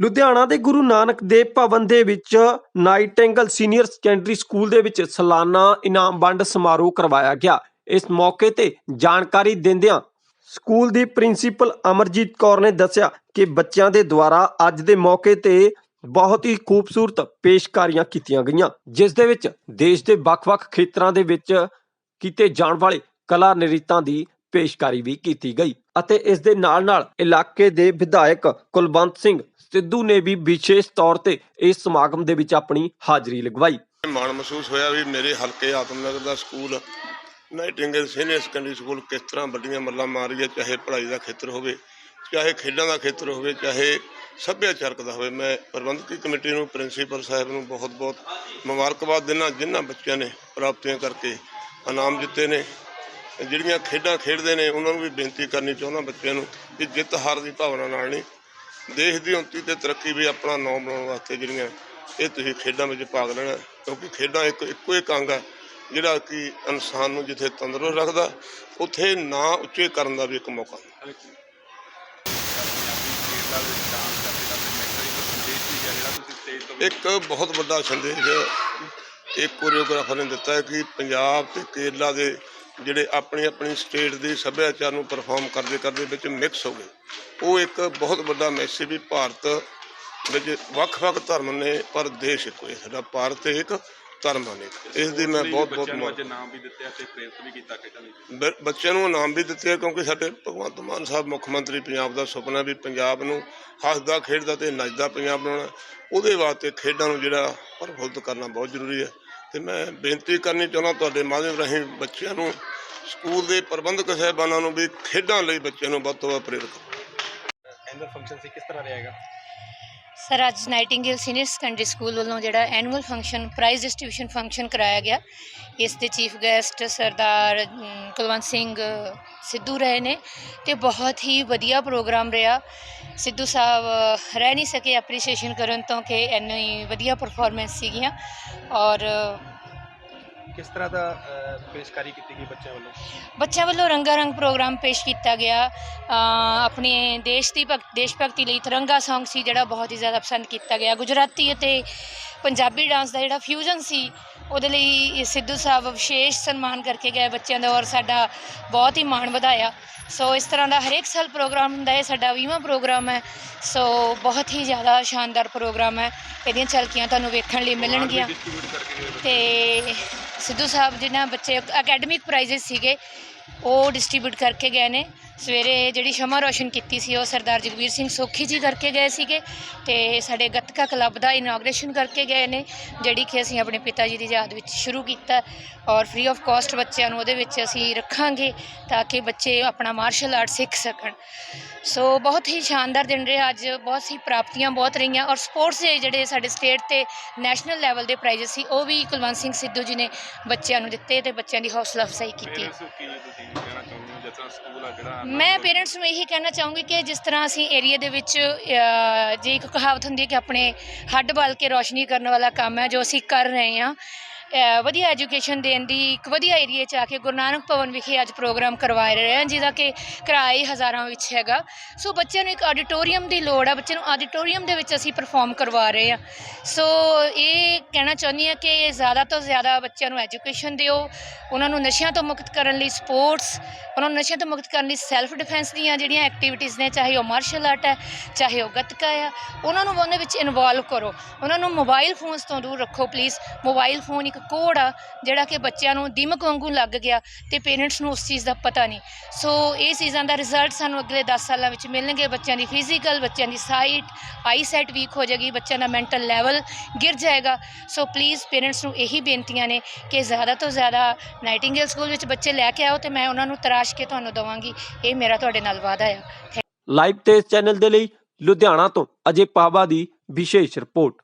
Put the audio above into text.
ਲੁਧਿਆਣਾ ਦੇ ਗੁਰੂ ਨਾਨਕ ਦੇਵ ਭਵਨ ਦੇ ਵਿੱਚ ਨਾਈਟੈਂਗਲ ਸੀਨੀਅਰ ਸੈਕੰਡਰੀ ਸਕੂਲ ਦੇ ਵਿੱਚ ਸਾਲਾਨਾ ਇਨਾਮ ਵੰਡ ਸਮਾਰੋਹ ਕਰਵਾਇਆ ਗਿਆ। ਇਸ ਮੌਕੇ ਤੇ ਜਾਣਕਾਰੀ ਦਿੰਦਿਆਂ ਸਕੂਲ ਦੀ ਪ੍ਰਿੰਸੀਪਲ ਅਮਰਜੀਤ ਕੌਰ ਨੇ ਦੱਸਿਆ ਕਿ ਬੱਚਿਆਂ ਦੇ ਦੁਆਰਾ ਅੱਜ ਦੇ ਮੌਕੇ ਤੇ ਬਹੁਤ ਹੀ ਖੂਬਸੂਰਤ ਪੇਸ਼ਕਾਰੀਆਂ ਕੀਤੀਆਂ ਗਈਆਂ, ਜਿਸ ਦੇ ਵਿੱਚ ਦੇਸ਼ ਦੇ ਵੱਖ-ਵੱਖ ਖੇਤਰਾਂ ਦੇ ਵਿੱਚ ਕੀਤੇ ਜਾਣ ਵਾਲੇ ਕਲਾ ਨ੍ਰਿਤਾਂ ਦੀ ਪੇਸ਼ਕਾਰੀ ਵੀ ਕੀਤੀ ਗਈ ਅਤੇ ਇਸ ਦੇ ਨਾਲ-ਨਾਲ ਇਲਾਕੇ ਦੇ ਵਿਧਾਇਕ ਕੁਲਵੰਤ ਸਿੰਘ ਸਿੱਧੂ ਨੇ ਵੀ ਵਿਸ਼ੇਸ਼ ਤੌਰ ਤੇ ਇਸ ਸਮਾਗਮ ਦੇ ਵਿੱਚ ਆਪਣੀ ਹਾਜ਼ਰੀ ਲਗਵਾਈ। ਮਾਣ ਮਹਿਸੂਸ ਹੋਇਆ ਵੀ ਮੇਰੇ ਹਲਕੇ ਆਤਮਨਗਰ ਦਾ school Nightingale senior secondary school ਕਿਸ ਤਰ੍ਹਾਂ ਵੱਡੀਆਂ ਮੱਲਾਂ ਮਾਰ ਰਹੀ ਹੈ ਚਾਹੇ ਪੜ੍ਹਾਈ ਦਾ ਖੇਤਰ ਹੋਵੇ, ਚਾਹੇ ਖੇਡਾਂ ਦਾ ਖੇਤਰ ਹੋਵੇ, ਚਾਹੇ ਸੱਭਿਆਚਾਰਕ ਦਾ ਹੋਵੇ। ਮੈਂ ਪ੍ਰਬੰਧਕੀ ਕਮੇਟੀ ਨੂੰ, ਪ੍ਰਿੰਸੀਪਲ ਸਾਹਿਬ ਨੂੰ ਬਹੁਤ-ਬਹੁਤ ਮੁਬਾਰਕਬਾਦ ਦਿੰਦਾ, ਜਿਨ੍ਹਾਂ ਬੱਚਿਆਂ ਨੇ ਪ੍ਰਾਪਤੀਆਂ ਕਰਕੇ ਇਨਾਮ ਜਿੱਤੇ ਨੇ। ਜਿਹੜੀਆਂ ਖੇਡਾਂ ਖੇਡਦੇ ਨੇ, ਉਹਨਾਂ ਨੂੰ ਵੀ ਬੇਨਤੀ ਕਰਨੀ ਚਾਹੁੰਦਾ ਬੱਚਿਆਂ ਨੂੰ ਕਿ ਜਿੱਤ ਹਾਰ ਦੀ ਭਾਵਨਾ ਨਾਲ ਨਹੀਂ। ਦੇਸ਼ ਦੀ ਉੱਨਤੀ ਤੇ ਤਰੱਕੀ ਵੀ ਆਪਣਾ ਨਾਮ ਬਣਾਉਣ ਵਾਸਤੇ ਜਿਹੜੀਆਂ ਇਹ ਤੁਸੀਂ ਖੇਡਾਂ ਵਿੱਚ ਭਾਗ ਲੈਣਾ, ਕਿਉਂਕਿ ਖੇਡਾਂ ਇੱਕ ਇੱਕੋ ਇੱਕ ਅੰਗ ਹੈ ਜਿਹੜਾ ਕਿ ਇਨਸਾਨ ਨੂੰ ਜਿੱਥੇ ਤੰਦਰੁਸਤ ਰੱਖਦਾ, ਉੱਥੇ ਨਾਂ ਉੱਚੇ ਕਰਨ ਦਾ ਵੀ ਇੱਕ ਮੌਕਾ। ਹੁੰਦਾ ਇੱਕ ਬਹੁਤ ਵੱਡਾ ਸੰਦੇਸ਼ ਇੱਕ ਕੋਰੀਓਗ੍ਰਾਫਰ ਨੇ ਦਿੱਤਾ ਹੈ ਕਿ ਪੰਜਾਬ ਤੇ ਕੇਰਲਾ ਦੇ ਜਿਹੜੇ ਆਪਣੀ ਆਪਣੀ ਸਟੇਟ ਦੇ ਸੱਭਿਆਚਾਰ ਨੂੰ ਪਰਫਾਰਮ ਕਰਦੇ ਕਰਦੇ ਵਿੱਚ ਮਿਕਸ ਹੋ ਗਏ। ਉਹ ਇੱਕ ਬਹੁਤ ਵੱਡਾ ਮੈਸੇਜ ਵੀ ਭਾਰਤ ਵਿੱਚ ਵੱਖ-ਵੱਖ ਧਰਮ ਨੇ ਪਰ ਦੇਸ਼ ਇੱਕੋ ਹੀ। ਸਾਡਾ ਭਾਰਤ ਇੱਕ ਧਰਮ ਨੇ ਇਸ ਦੀ ਮੈਂ ਬਹੁਤ ਬਹੁਤ ਨਾਮ ਵੀ ਦਿੱਤੇ ਅਤੇ ਪ੍ਰੇਰਿਤ ਵੀ ਕੀਤਾ ਬ- ਬੱਚਿਆਂ ਨੂੰ ਇਨਾਮ ਵੀ ਦਿੱਤੇ ਕਿਉਂਕਿ ਸਾਡੇ ਭਗਵੰਤ ਮਾਨ ਸਾਹਿਬ ਮੁੱਖ ਮੰਤਰੀ ਪੰਜਾਬ ਦਾ ਸੁਪਨਾ ਵੀ ਪੰਜਾਬ ਨੂੰ ਹੱਸਦਾ ਖੇਡਦਾ ਤੇ ਨੱਚਦਾ ਪੰਜਾਬ ਬਣਾਉਣਾ ਉਹਦੇ ਵਾਸਤੇ ਖੇਡਾਂ ਨੂੰ ਜਿਹੜਾ ਪ੍ਰਫੁੱਲਤ ਕਰਨਾ ਬਹੁਤ ਜ਼ਰੂਰੀ ਹੈ ਤੇ ਮੈਂ ਬੇਨਤੀ ਕਰਨੀ ਚਾਹੁੰਦਾ ਤੁਹਾਡੇ ਮਾਧਿਅਮ ਰਾਹੀਂ ਬੱਚਿਆਂ ਨੂੰ, ਸਕੂਲ ਦੇ ਪ੍ਰਬੰਧਕ ਸਾਹਿਬਾਨਾਂ ਨੂੰ ਵੀ ਖੇਡਾਂ ਲਈ ਬੱਚਿਆਂ ਨੂੰ ਵੱਧ ਤੋਂ ਵੱਧ ਪ੍ਰੇਰਿਤ ਕਰੋ। ਐਨੂਅਲ ਫੰਕਸ਼ਨ ਸੀ, ਕਿਸ ਤਰ੍ਹਾਂ ਰਹੇਗਾ ਸਰ, ਅੱਜ ਨਾਈਟਿੰਗੇਲ ਸੀਨੀਅਰ ਸੈਕੰਡਰੀ ਸਕੂਲ ਵੱਲੋਂ ਜਿਹੜਾ annual function prize distribution function ਕਰਾਇਆ ਗਿਆ। ਇਸ ਦੇ ਚੀਫ ਗੈਸਟ ਸਰਦਾਰ ਕੁਲਵੰਤ ਸਿੰਘ ਸਿੱਧੂ ਰਹੇ ਨੇ ਤੇ ਬਹੁਤ ਹੀ ਵਧੀਆ ਪ੍ਰੋਗਰਾਮ ਰਿਹਾ। ਸਿੱਧੂ ਸਾਹਿਬ ਰਹਿ ਨਹੀਂ ਸਕੇ ਐਪਰੀਸੀਏਸ਼ਨ ਕਰਨ ਤੋਂ ਕਿ ਇੰਨੀ ਵਧੀਆ ਪਰਫਾਰਮੈਂਸ ਸੀਗੀਆਂ ਔਰ ਕਿਸ ਤਰ੍ਹਾਂ ਦਾ ਪੇਸ਼ਕਾਰੀ ਕੀਤੀ ਗਈ ਬੱਚਿਆਂ ਵੱਲੋਂ? ਬੱਚਿਆਂ ਵੱਲੋਂ ਰੰਗਾ ਰੰਗ ਪ੍ਰੋਗਰਾਮ ਪੇਸ਼ ਕੀਤਾ ਗਿਆ। ਅ, ਆਪਣੇ ਦੇਸ਼ ਦੀ ਭਗ ਦੇਸ਼ ਭਗਤੀ ਲਈ ਤਿਰੰਗਾ Song ਸੀ ਜਿਹੜਾ ਬਹੁਤ ਹੀ ਜ਼ਿਆਦਾ ਪਸੰਦ ਕੀਤਾ ਗਿਆ। ਗੁਜਰਾਤੀ ਅਤੇ ਪੰਜਾਬੀ ਡਾਂਸ ਦਾ ਜਿਹੜਾ ਫਿਊਜ਼ਨ ਸੀ ਉਹਦੇ ਲਈ ਸਿੱਧੂ ਸਾਹਿਬ ਵਿਸ਼ੇਸ਼ ਸਨਮਾਨ ਕਰਕੇ ਗਏ ਬੱਚਿਆਂ ਦਾ ਔਰ ਸਾਡਾ ਬਹੁਤ ਹੀ ਮਾਣ ਵਧਾਇਆ। ਸੋ ਇਸ ਤਰ੍ਹਾਂ ਦਾ ਹਰੇਕ ਸਾਲ ਪ੍ਰੋਗਰਾਮ ਹੁੰਦਾ ਹੈ ਸਾਡਾ 20ਵਾਂ ਪ੍ਰੋਗਰਾਮ ਹੈ। ਸੋ ਬਹੁਤ ਹੀ ਜ਼ਿਆਦਾ ਸ਼ਾਨਦਾਰ ਪ੍ਰੋਗਰਾਮ ਹੈ। ਇਹਦੀਆਂ ਝਲਕੀਆਂ ਤੁਹਾਨੂੰ ਵੇਖਣ ਲਈ ਮਿਲਣਗੀਆਂ। ਡਿਸਟ੍ਰੀਬਿਊਟ ਕਰਕੇ ਗਏ ਬੱਚੇ। ਤੇ ਸਿੱਧੂ ਸਾਹਿਬ ਜਿਨ੍ਹਾਂ ਬੱਚੇ ਅਕੈਡਮਿਕ ਪ੍ਰਾਈਜ਼ਸ ਸੀਗੇ, ਉਹ ਡਿਸਟ੍ਰੀਬਿਊਟ ਕਰਕੇ ਗਏ ਨੇ। ਸਵੇਰੇ ਜਿਹੜੀ ਸ਼ਮਾ ਰੋਸ਼ਨ ਕੀਤੀ ਸੀ, ਉਹ ਸਰਦਾਰ ਜਗਵੀਰ ਸਿੰਘ ਸੋਖੀ ਜੀ ਕਰਕੇ ਗਏ ਸੀਗੇ ਤੇ ਸਾਡੇ ਗੱਤਕਾ ਕਲੱਬ ਦਾ ਇਨਾਗਰੇਸ਼ਨ ਕਰਕੇ ਗਏ ਨੇ, ਜਿਹੜੀ ਕਿ ਅਸੀਂ ਆਪਣੇ ਪਿਤਾ ਜੀ ਦੀ ਯਾਦ ਵਿੱਚ ਸ਼ੁਰੂ ਕੀਤਾ। ਔਰ ਫ੍ਰੀ ਆਫ ਕਾਸਟ ਬੱਚਿਆਂ ਨੂੰ ਉਹਦੇ ਵਿੱਚ ਅਸੀਂ ਰੱਖਾਂਗੇ ਤਾਂ ਕਿ ਬੱਚੇ ਆਪਣਾ ਮਾਰਸ਼ਲ ਆਰਟ ਸਿੱਖ ਸਕਣ। ਸੋ ਬਹੁਤ ਹੀ ਸ਼ਾਨਦਾਰ ਦਿਨ ਰਿਹਾ। ਅੱਜ ਬਹੁਤ ਸੀ ਪ੍ਰਾਪਤੀਆਂ ਬਹੁਤ ਰਹੀਆਂ ਔਰ ਸਪੋਰਟਸ ਦੇ ਜਿਹੜੇ ਸਾਡੇ ਸਟੇਟ ਤੇ ਨੈਸ਼ਨਲ ਲੈਵਲ ਦੇ ਪ੍ਰਾਈਜ਼ ਸੀ, ਉਹ ਵੀ ਕੁਲਵੰਤ ਸਿੰਘ ਸਿੱਧੂ ਜੀ ਨੇ ਬੱਚਿਆਂ ਨੂੰ ਦਿੱਤੇ ਤੇ ਬੱਚਿਆਂ ਦੀ ਹੌਸਲਾ ਅਫਜ਼ਾਈ ਕੀਤੀ। Parents ਨੂੰ ਕੀ ਤੁਸੀਂ ਕਹਿਣਾ ਚਾਹੁੰਦੇ ਹੋ ਜਿਸ ਤਰ੍ਹਾਂ ਸਕੂਲ ਆ ਜਿਹੜਾ ਮੈਂ ਪੇਰੈਂਟਸ ਨੂੰ ਇਹੀ ਕਹਿਣਾ ਚਾਹੂੰਗੀ ਕਿ ਜਿਸ ਤਰ੍ਹਾਂ ਅਸੀਂ ਏਰੀਆ ਦੇ ਵਿੱਚ ਅ, ਜੇ ਇੱਕ ਕਹਾਵਤ ਹੁੰਦੀ ਹੈ ਕਿ ਆਪਣੇ ਹੱਡ ਬਲ ਕੇ ਰੋਸ਼ਨੀ ਕਰਨ ਵਾਲਾ ਕੰਮ ਹੈ ਜੋ ਅਸੀਂ ਕਰ ਰਹੇ ਹਾਂ ਵਧੀਆ ਐਜੂਕੇਸ਼ਨ ਦੇਣ ਦੀ, ਇੱਕ ਵਧੀਆ ਏਰੀਆ 'ਚ ਆ ਕੇ ਗੁਰੂ ਨਾਨਕ ਭਵਨ ਵਿਖੇ ਅੱਜ ਪ੍ਰੋਗਰਾਮ ਕਰਵਾ ਰਹੇ ਹਾਂ ਜਿਹਦਾ ਕਿ ਕਿਰਾਏ ਹਜ਼ਾਰਾਂ ਵਿੱਚ ਹੈਗਾ। ਸੋ ਬੱਚਿਆਂ ਨੂੰ ਇੱਕ ਆਡੀਟੋਰੀਅਮ ਦੀ ਲੋੜ ਆ, ਬੱਚਿਆਂ ਨੂੰ ਆਡੀਟੋਰੀਅਮ ਦੇ ਵਿੱਚ ਅਸੀਂ ਪਰਫਾਰਮ ਕਰਵਾ ਰਹੇ ਹਾਂ। ਸੋ ਇਹ ਕਹਿਣਾ ਚਾਹੁੰਦੀ ਹਾਂ ਕਿ ਜ਼ਿਆਦਾ ਤੋਂ ਜ਼ਿਆਦਾ ਬੱਚਿਆਂ ਨੂੰ ਐਜੂਕੇਸ਼ਨ ਦਿਓ, ਉਹਨਾਂ ਨੂੰ ਨਸ਼ਿਆਂ ਤੋਂ ਮੁਕਤ ਕਰਨ ਲਈ ਸਪੋਰਟਸ ਉਹਨਾਂ ਨੂੰ ਨਸ਼ਿਆਂ ਤੋਂ ਮੁਕਤ ਕਰਨ ਲਈ ਸੈਲਫ ਡਿਫੈਂਸ ਦੀਆਂ ਜਿਹੜੀਆਂ ਐਕਟੀਵਿਟੀਜ਼ ਨੇ, ਚਾਹੇ ਉਹ ਮਾਰਸ਼ਲ ਆਰਟ ਹੈ, ਚਾਹੇ ਉਹ ਗੱਤਕਾ ਆ ਉਹਨਾਂ ਨੂੰ ਉਹਦੇ ਵਿੱਚ ਇਨਵੋਲਵ ਕਰੋ। ਉਹਨਾਂ ਨੂੰ ਮੋਬਾਈਲ ਫੋਨਸ ਤੋਂ ਦੂਰ ਰੱਖੋ ਪਲੀਜ਼ ਮੋਬਾਈਲ ਫੋਨ ਇੱਕ ਕੋਡ ਆ, ਜਿਹੜਾ ਕਿ ਬੱਚਿਆਂ ਨੂੰ ਦਿਮਕ ਵਾਂਗੂ ਲੱਗ ਗਿਆ ਤੇ ਪੇਰੈਂਟਸ ਨੂੰ ਉਸ ਚੀਜ਼ ਦਾ ਪਤਾ ਨਹੀਂ। ਸੋ ਇਹ ਚੀਜ਼ਾਂ ਦਾ ਰਿਜ਼ਲਟ ਸਾਨੂੰ ਅਗਲੇ 10 ਸਾਲਾਂ ਵਿੱਚ ਮਿਲਣਗੇ। ਬੱਚਿਆਂ ਦੀ ਫਿਜ਼ੀਕਲ ਬੱਚਿਆਂ ਦੀ ਸਾਈਟ ਆਈ ਸੈਟ ਵੀਕ ਹੋ ਜਾਏਗੀ, ਬੱਚਿਆਂ ਦਾ ਮੈਂਟਲ ਲੈਵਲ ਗਿਰ ਜਾਏਗਾ। ਸੋ ਪਲੀਜ਼ ਪੇਰੈਂਟਸ ਨੂੰ ਇਹੀ ਬੇਨਤੀਆਂ ਨੇ ਕਿ ਜ਼ਿਆਦਾ ਤੋਂ ਜ਼ਿਆਦਾ ਨਾਈਟਿੰਗੇਲ ਸਕੂਲ ਵਿੱਚ ਬੱਚੇ ਲੈ ਕੇ ਆਓ ਤੇ ਮੈਂ ਉਹਨਾਂ ਨੂੰ ਤਰਾਸ਼ ਕੇ ਤੁਹਾਨੂੰ ਦਵਾਂਗੀ। ਇਹ ਮੇਰਾ ਤੁਹਾਡੇ ਨਾਲ ਵਾਅਦਾ ਆ। ਲਾਈਵ ਤੇ ਇਸ ਚੈਨਲ ਦੇ ਲਈ ਲੁਧਿਆਣਾ ਤੋਂ ਅਜੇ ਪਾਵਾ ਦੀ ਵਿਸ਼ੇਸ਼ ਰਿਪੋਰਟ।